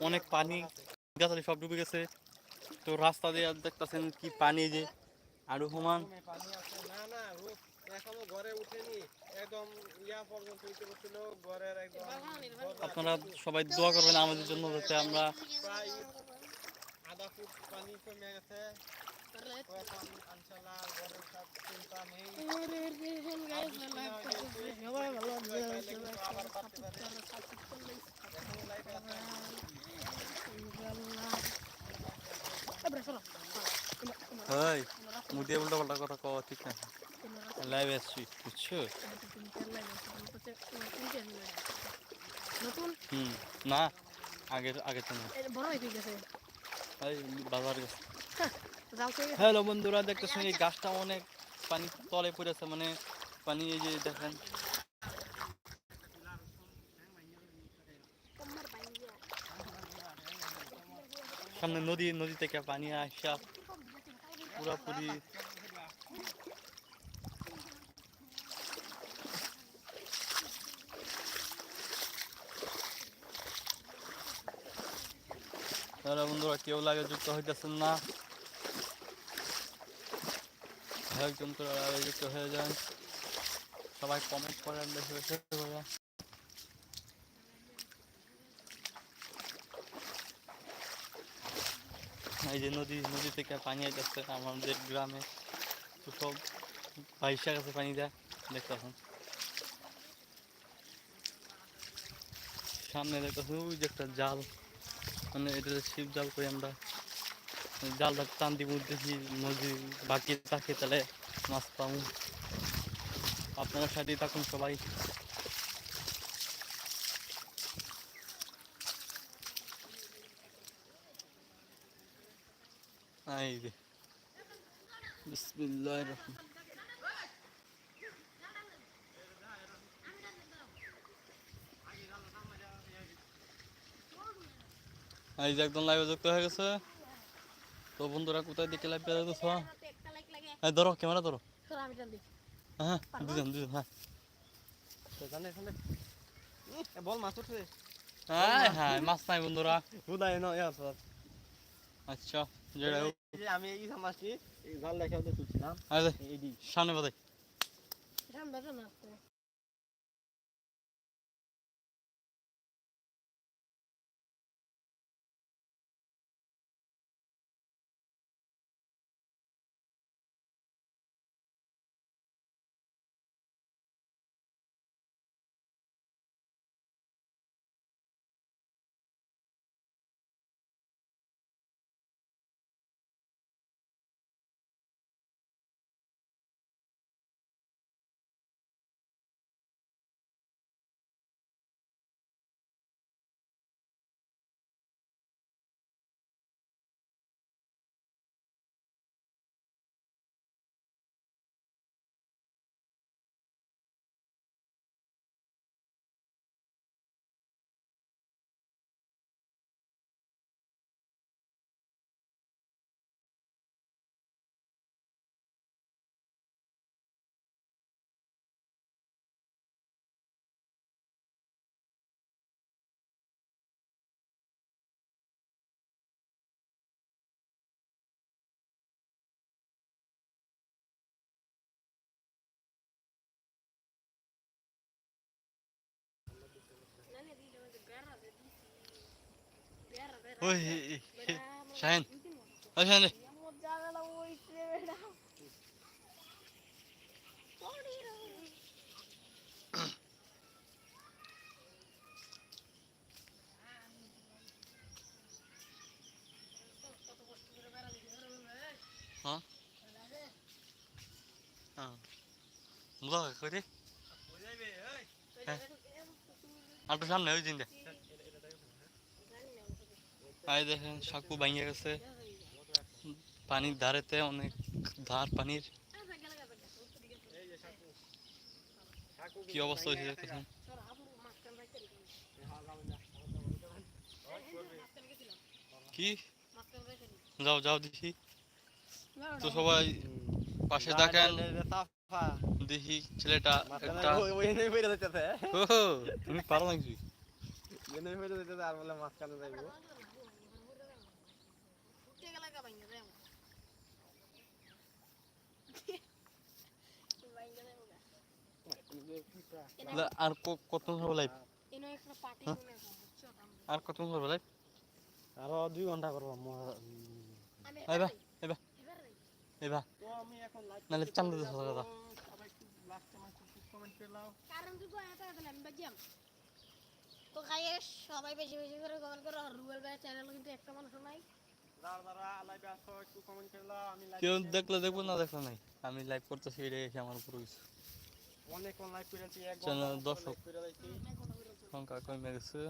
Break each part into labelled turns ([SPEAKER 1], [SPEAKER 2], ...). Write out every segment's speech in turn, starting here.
[SPEAKER 1] অনেক পানি গাছালি সব ডুবে গেছে। তো রাস্তা দিয়ে দেখতেছেন কি পানি যে। আর সমান
[SPEAKER 2] না না রূপ ঘরে উঠেনি। একদম ইয়া পর্যন্ত ঘরের একদম
[SPEAKER 1] আপনারা সবাই দোয়া করবেন আমাদের জন্য যাতে আমরা
[SPEAKER 2] প্রায় আধা ফুট পানি কমে গেছে।
[SPEAKER 1] হয় মুদি উল্টা পাল্টা কথা কওয়া ঠিক না লাইভ আসছি বুঝছ
[SPEAKER 3] নতুন
[SPEAKER 1] হুম না আগের আগের তো না
[SPEAKER 3] বড় হয়ে গেছে
[SPEAKER 1] এই বাজার গেছে হ্যালো বন্ধুরা দেখতেছেন এই গাছটা অনেক পানি তলে পড়েছে মানে পানি এই যে দেখেন সামনে নদী নদী থেকে পানি আসা পুরাপুরি। তাহলে বন্ধুরা, কেউ লাগে যুক্ত হইতেছেন না। একজন করে যুক্ত হয়ে যান সবাই কমেন্ট করেন বেশি বেশি করে। এই যে নদী নদী থেকে পানি আইতেছে আমাদের গ্রামে। তো সব বাইশা গেছে পানি দেয় দেখতেছেন সামনে দেখতেছেন ওই যে একটা জাল। মানে এটা শিব জাল করি আমরা। জালটা টান দিব, দেখি নদী বাকি থাকে তাহলে মাছ পাবো। আপনারা সাথেই থাকুন সবাই। এই যে বিসমিল্লাহ রহমান। এই যে একদম লাইভে যুক্ত হয়ে গেছে। তো বন্ধুরা কোথায় দিকে লাইভ পেয়ে যাচ্ছ হ্যাঁ ধরো ক্যামেরা ধরো।
[SPEAKER 3] আমি
[SPEAKER 1] হ্যাঁ দুজন দুজন হ্যাঁ।
[SPEAKER 2] বল মাছ উঠছে।
[SPEAKER 1] হ্যাঁ হ্যাঁ মাছ নাই বন্ধুরা।
[SPEAKER 2] হুদাই ন ইয়া স্যার
[SPEAKER 1] আচ্ছা যেটা
[SPEAKER 2] আমি এই জাল রেখে ওদের তুলছিলাম।
[SPEAKER 1] সামনে বাদে ওই শাহিন ওই শাহিন রে। হ্যাঁ হ্যাঁ বুঝা করে আর তো সামনে ওই দিন এই দেখেন সাকু ভাঙিয়ে গেছে। পানির ধারেতে অনেক ধার পানির। কি অবস্থা হয়েছে দেখতেছেন? কি? যাও যাও দেখি। তো সবাই পাশে দেখেন দেখি ছেলেটা একটা তুমি পারো নাকি?
[SPEAKER 2] আর বলে মাঝখানে যাইবো।
[SPEAKER 1] আর কত হবে লাইভ
[SPEAKER 3] এনে একটা পার্টি
[SPEAKER 1] হ্যাঁ? আর কত হবে লাইভ
[SPEAKER 2] আরও দুই ঘণ্টা করব
[SPEAKER 1] এবার
[SPEAKER 3] এবার
[SPEAKER 1] এবার
[SPEAKER 3] এবার
[SPEAKER 1] এবার
[SPEAKER 2] তো আমি
[SPEAKER 1] নাহলে চান্দা দিতে হবে
[SPEAKER 2] সবাই একটু লাস্টে মাঝে কমেন্ট করে দাও
[SPEAKER 3] কারণ তুই কয় এত এত আমি বাজিয়াম তো খাইয়ে সবাই বেশি বেশি করে কমেন্ট করো আর রুবেল ভাইয়ের চ্যানেল কিন্তু একটা মানুষ নাই
[SPEAKER 1] কেউ দেখলে দেখব না দেখলে নাই। আমি লাইভ করতেছি এটা আমার উপর হইছে
[SPEAKER 2] অনেক অন লাইভ করেছি এক
[SPEAKER 1] চ্যানেল দর্শক।
[SPEAKER 2] লাইভ করে দিয়েছি
[SPEAKER 1] সংখ্যা কমে গেছে।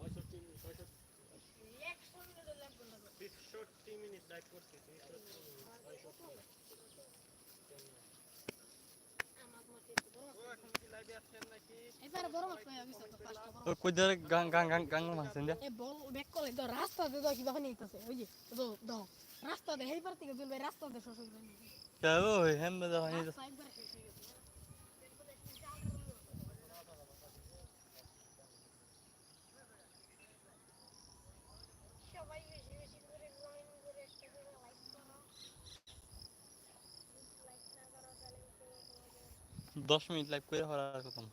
[SPEAKER 2] 65 65
[SPEAKER 3] মিনিট লাইভ করলাম
[SPEAKER 2] 63 মিনিট লাইভ করছি
[SPEAKER 3] আমার মতে বড়
[SPEAKER 2] ও এখন কি লাইভে আছেন নাকি
[SPEAKER 3] এবারে বড় মাছ কই আমি সব পাঁচটা বড়
[SPEAKER 1] ও কই ধরে গাং গাং গাং গাং মারছেন দিয়া
[SPEAKER 3] এ বল ব্যাক করলে তো রাস্তাতে তো কিবা নিতেছে ওই যে তো দাও রাস্তাতে হেই পার থেকে দুলবে রাস্তাতে শ্বশুর বাড়ি
[SPEAKER 1] কে ও হেম দা
[SPEAKER 3] রাস্তা একবার শেষ হয়ে গেছে সবাই বেশি বেশি করে জয়েন করে একটা করে লাইক করো লাইক না করো তাহলে
[SPEAKER 1] 10 মিনিট লাইভ করে হওয়ার কথা না।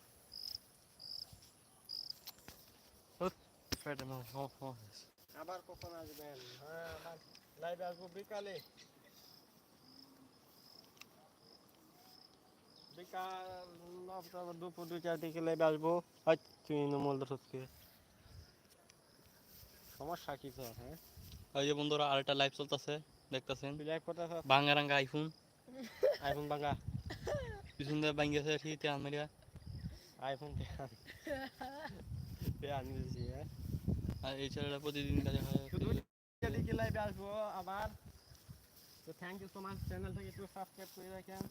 [SPEAKER 2] আবার কখন আসবেন? হ্যাঁ আবার লাইভে আসব বিকালে। বিকাল নটা বা দুপুর দুইটার দিকে লাইভে আসব। তুই দর্শককে সমস্যা কি হ্যাঁ?
[SPEAKER 1] ওই যে বন্ধুরা আরেকটা লাইভ চলতেছে দেখতেছেন।
[SPEAKER 2] লাইভ
[SPEAKER 1] বাঙ্গা রাঙ্গা আইফোন।
[SPEAKER 2] আইফোন ভাঙা
[SPEAKER 1] পিছন দিয়ে বাঙ্গেছে ঠিক আমেরিকা
[SPEAKER 2] আইফোন পে আনি দিয়েছি হ্যাঁ
[SPEAKER 1] আর এই ছেলেটা প্রতিদিন কাজে হয়
[SPEAKER 2] শুধু দিকে লাইভে আসব আবার তো থ্যাংক ইউ সো মাচ চ্যানেলটাকে একটু সাবস্ক্রাইব করে রাখেন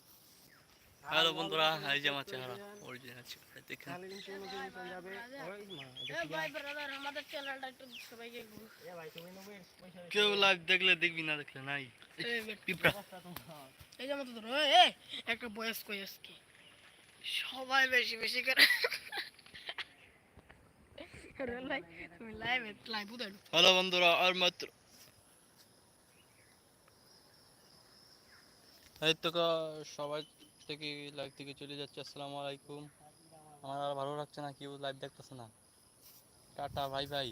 [SPEAKER 1] হ্যালো বন্ধুরা এই যে আমার চেহারা অরিজিনাল চেহারা দেখেন। কেউ লাইভ দেখলে দেখবি না দেখলে নাই।
[SPEAKER 3] এই
[SPEAKER 1] পিঁপড়া।
[SPEAKER 3] এই যে মতো ধরো এ একটা বয়স কই আজকে সবাই বেশি বেশি করে।
[SPEAKER 1] হ্যালো বন্ধুরা আর মাত্র। এই তো সবাই থেকে লাইভ থেকে চলে যাচ্ছে, আসসালামু আলাইকুম। আমার আর ভালো লাগছে না কেউ লাইভ দেখতেছে না? টাটা ভাই ভাই